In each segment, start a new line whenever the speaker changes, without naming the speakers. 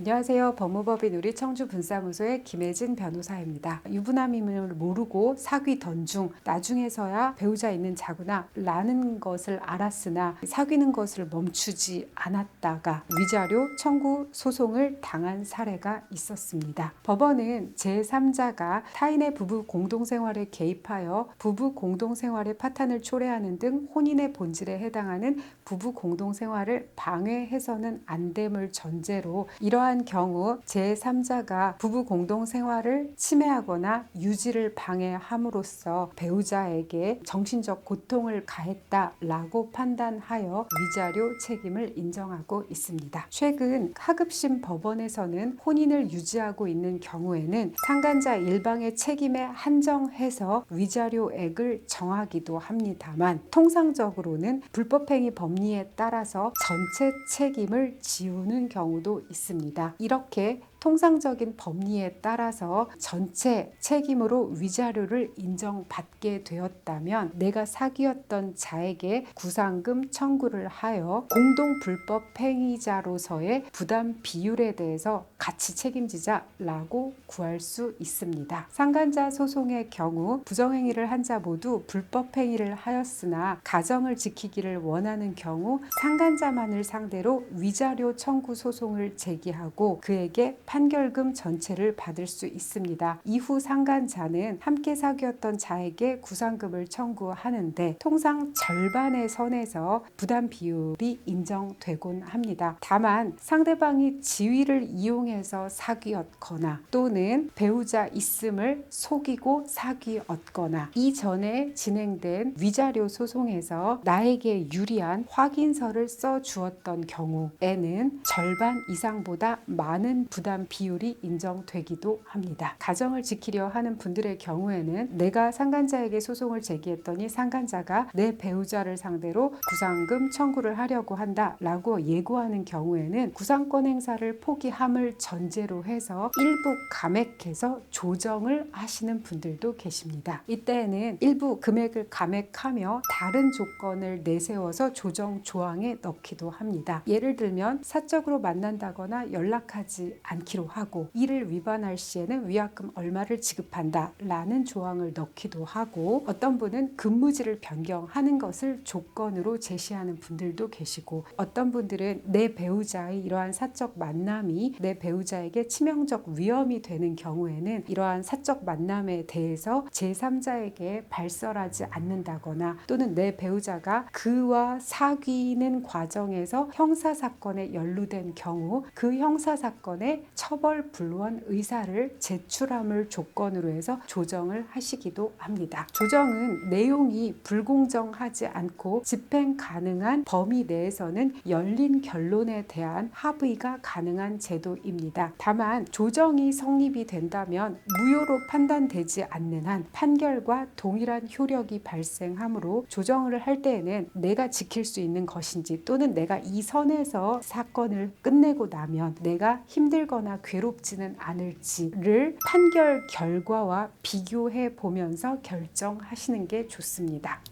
안녕하세요. 법무법인 우리 청주 분사무소의 김혜진 변호사입니다. 유부남임을 모르고 사귀 던중 나중에서야 배우자 있는 자구나 라는 것을 알았으나 사귀는 것을 멈추지 않았다가 위자료 청구 소송을 당한 사례가 있었습니다. 법원은 제3자가 타인의 부부 공동생활에 개입하여 부부 공동생활의 파탄을 초래하는 등 혼인의 본질에 해당하는 부부 공동생활을 방해해서는 안 됨을 전제로 이러한 경우 제3자가 부부 공동 생활을 침해하거나 유지를 방해함으로써 배우자에게 정신적 고통을 가했다라고 판단하여 위자료 책임을 인정하고 있습니다. 최근 하급심 법원에서는 혼인을 유지하고 있는 경우에는 상간자 일방의 책임에 한정해서 위자료액을 정하기도 합니다만 통상적으로는 불법행위 법리에 따라서 전체 책임을 지우는 경우도 있습니다. 이렇게 통상적인 법리에 따라서 전체 책임으로 위자료를 인정받게 되었다면 내가 사기였던 자에게 구상금 청구를 하여 공동 불법 행위자로서의 부담 비율에 대해서 같이 책임지자라고 구할 수 있습니다. 상간자 소송의 경우 부정행위를 한 자 모두 불법 행위를 하였으나 가정을 지키기를 원하는 경우 상간자만을 상대로 위자료 청구 소송을 제기하고 그에게 판결금 전체를 받을 수 있습니다. 이후 상간자는 함께 사귀었던 자에게 구상금을 청구하는데 통상 절반의 선에서 부담 비율이 인정되곤 합니다. 다만 상대방이 지위를 이용해서 사귀었거나 또는 배우자 있음을 속이고 사귀었거나 이전에 진행된 위자료 소송에서 나에게 유리한 확인서를 써 주었던 경우에는 절반 이상보다 많은 부담 비율이 인정되기도 합니다. 가정을 지키려 하는 분들의 경우에는 내가 상간자에게 소송을 제기했더니 상간자가 내 배우자를 상대로 구상금 청구를 하려고 한다라고 예고하는 경우에는 구상권 행사를 포기함을 전제로 해서 일부 감액해서 조정을 하시는 분들도 계십니다. 이때에는 일부 금액을 감액하며 다른 조건을 내세워서 조정 조항에 넣기도 합니다. 예를 들면 사적으로 만난다거나 연락하지 않기 로 하고 이를 위반할 시에는 위약금 얼마를 지급한다 라는 조항을 넣기도 하고 어떤 분은 근무지를 변경하는 것을 조건으로 제시하는 분들도 계시고 어떤 분들은 내 배우자의 이러한 사적 만남이 내 배우자에게 치명적 위험이 되는 경우에는 이러한 사적 만남에 대해서 제3자에게 발설하지 않는다거나 또는 내 배우자가 그와 사귀는 과정에서 형사 사건에 연루된 경우 그 형사 사건의 처벌 불원 의사를 제출함을 조건으로 해서 조정을 하시기도 합니다. 조정은 내용이 불공정하지 않고 집행 가능한 범위 내에서는 열린 결론에 대한 합의가 가능한 제도입니다. 다만 조정이 성립이 된다면 무효로 판단되지 않는 한 판결과 동일한 효력이 발생하므로 조정을 할 때에는 내가 지킬 수 있는 것인지 또는 내가 이 선에서 사건을 끝내고 나면 내가 힘들거나 괴롭지는 않을지를 판결 결과와 비교해 보면서 결정하시는 게 좋습니다.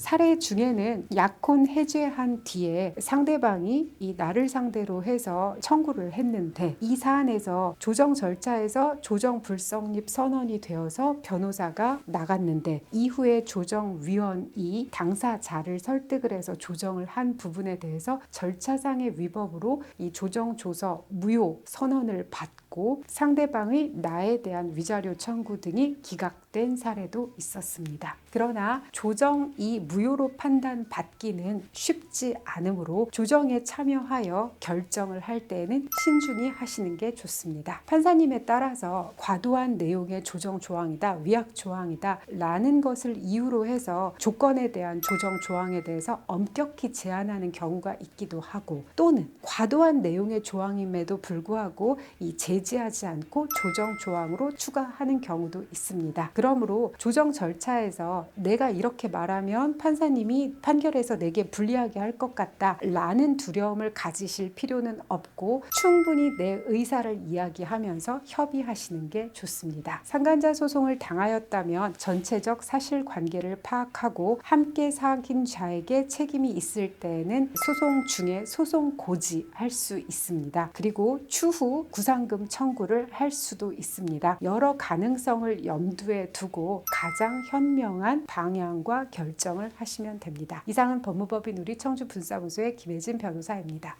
사례 중에는 약혼 해제한 뒤에 상대방이 이 나를 상대로 해서 청구를 했는데 이 사안에서 조정 절차에서 조정 불성립 선언이 되어서 변호사가 나갔는데 이후에 조정위원이 당사자를 설득을 해서 조정을 한 부분에 대해서 절차상의 위법으로 이 조정 조서 무효 선언을 받고 상대방의 나에 대한 위자료 청구 등이 기각된 사례도 있었습니다. 그러나 조정이 무효로 판단받기는 쉽지 않으므로 조정에 참여하여 결정을 할 때에는 신중히 하시는 게 좋습니다. 판사님에 따라서 과도한 내용의 조정 조항이다, 위약 조항이다 라는 것을 이유로 해서 조건에 대한 조정 조항에 대해서 엄격히 제한하는 경우가 있기도 하고 또는 과도한 내용의 조항임에도 불구하고 이 제 배제하지 않고 조정 조항으로 추가하는 경우도 있습니다. 그러므로 조정 절차에서 내가 이렇게 말하면 판사님이 판결에서 내게 불리하게 할 것 같다라는 두려움을 가지실 필요는 없고 충분히 내 의사를 이야기하면서 협의하시는 게 좋습니다. 상간자 소송을 당하였다면 전체적 사실 관계를 파악하고 함께 사귄 자에게 책임이 있을 때에는 소송 중에 소송 고지할 수 있습니다. 그리고 추후 구상금 청구를 할 수도 있습니다. 여러 가능성을 염두에 두고 가장 현명한 방향과 결정을 하시면 됩니다. 이상은 법무법인 우리 청주 분사무소의 김혜진 변호사입니다.